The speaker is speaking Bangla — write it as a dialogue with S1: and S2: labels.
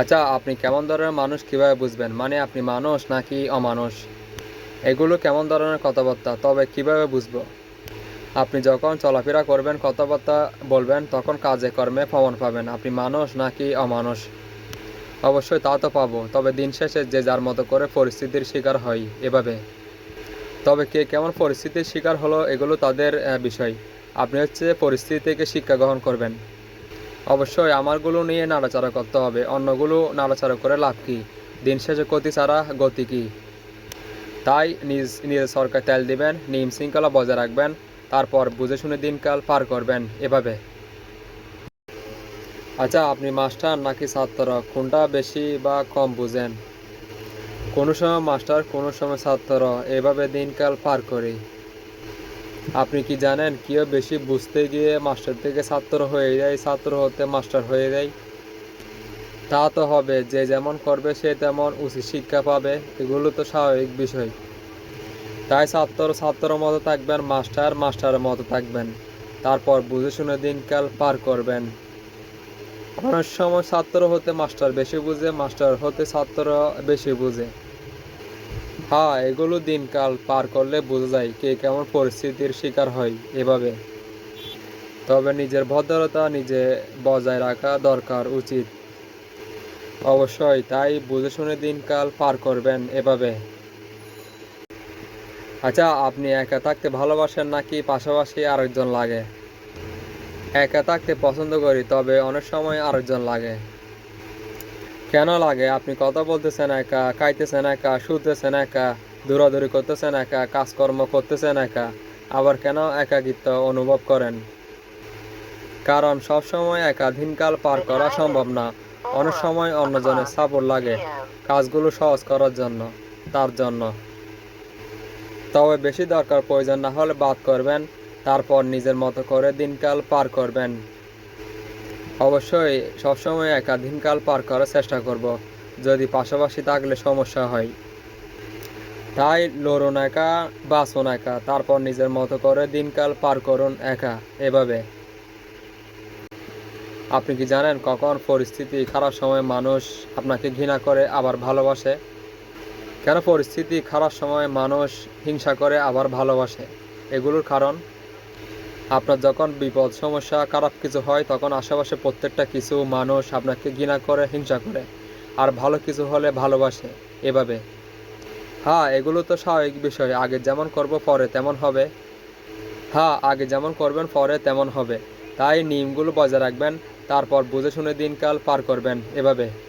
S1: আচ্ছা আপনি কেমন ধরনের মানুষ কীভাবে বুঝবেন? মানে আপনি মানুষ নাকি অমানুষ? এগুলো কেমন ধরনের কথাবার্তা? তবে কীভাবে বুঝব? আপনি যখন চলাফেরা করবেন, কথাবার্তা বলবেন, তখন কাজে কর্মে প্রমাণ পাবেন, আপনি মানুষ নাকি অমানুষ? অবশ্যই তা তো পাবো, তবে দিন শেষে যে যার মতো করে পরিস্থিতির শিকার হয় এভাবে। তবে কে কেমন পরিস্থিতির শিকার হলো, এগুলো তাদের বিষয়। আপনি হচ্ছে পরিস্থিতি থেকে শিক্ষা গ্রহণ করবেন। অবশ্যই আমারগুলো নিয়ে নাড়াচাড়া করতে হবে, অন্যগুলো নাড়াচাড়া করে লাভ কি? দিন শেষে গতি ছাড়া গতি কি? তাই নিজ নিজের সরকার তেল দিবেন, নিয়ম শৃঙ্খলা বজায় রাখবেন, তারপর বুঝে শুনে দিনকাল পার করবেন, এভাবে। আচ্ছা আপনি মাস্টার নাকি ছাত্র? কোনটা বেশি বা কম বুঝেন? কোনো সময় মাস্টার, কোনো সময় ছাত্র, এভাবে দিনকাল পার করি। আপনি কি জানেন কেউ বেশি বুঝতে গিয়ে মাস্টার থেকে ছাত্র হয়ে যায়, ছাত্র হতে মাস্টার হয়ে যায়? তা তো হবে, যে যেমন করবে সে তেমন উচিত শিক্ষা পাবে, এগুলো তো স্বাভাবিক বিষয়। তাই ছাত্র ছাত্র মতো থাকবেন, মাস্টার মাস্টারের মতো থাকবেন। তারপর বুঝে শুনে দিনকাল পার করবেন। অনেক সময় ছাত্র হতে মাস্টার বেশি বুঝে, মাস্টার হতে ছাত্র বেশি বুঝে। হ্যাঁ এগুলো দিনকাল পার করলে বোঝা যায় কে কেমন পরিস্থিতির শিকার হয় এভাবে। তবে নিজের ভদ্রতা নিজে বজায় রাখা দরকার উচিত। অবশ্যই তাই বুঝে শুনে দিনকাল পার করবেন এভাবে। আচ্ছা আপনি একা থাকতে ভালোবাসেন নাকি পাশাপাশি আরেকজন লাগে? একা থাকতে পছন্দ করি, তবে অনেক সময় আরেকজন লাগে। কেন লাগে? আপনি কথা বলতেছেন একা, খাইতেছেন একা, শুতেছেন একা, দৌড়াদৌড়ি করতেছেন একা, কাজকর্ম করতেছেন একা, আবার কেন একাকিত্ব অনুভব করেন? কারণ সবসময় একা দিনকাল পার করা সম্ভব না। অনেক সময় অন্যজনের সাপোর্ট লাগে কাজগুলো সহজ করার জন্য, তার জন্য। তবে বেশি দরকার প্রয়োজন না হলে বাদ করবেন, তারপর নিজের মতো করে দিনকাল পার করবেন। অবশ্যই সবসময় একাধীনকাল পার করার চেষ্টা করব, যদি পাশাপাশি থাকলে সমস্যা হয়। তাই লড়ুন একা, বাঁচুন একা, তারপর নিজের মতো করে দিনকাল পার করুন একা, এভাবে। আপনি কি জানেন কখন পরিস্থিতি খারাপ সময় মানুষ আপনাকে ঘৃণা করে, আবার ভালোবাসে? কেন পরিস্থিতি খারাপ সময় মানুষ হিংসা করে, আবার ভালোবাসে? এগুলোর কারণ? আপনার যখন বিপদ, সমস্যা, খারাপ কিছু হয়, তখন আশেপাশে প্রত্যেকটা কিছু মানুষ আপনাকে ঘৃণা করে, হিংসা করে। আর ভালো কিছু হলে ভালোবাসে, এভাবে। হ্যাঁ এগুলো তো স্বাভাবিক বিষয়। আগে যেমন করব পরে তেমন হবে। হ্যাঁ আগে যেমন করবেন পরে তেমন হবে। তাই নিয়মগুলো বজায় রাখবেন, তারপর বুঝে শুনে দিনকাল পার করবেন, এভাবে।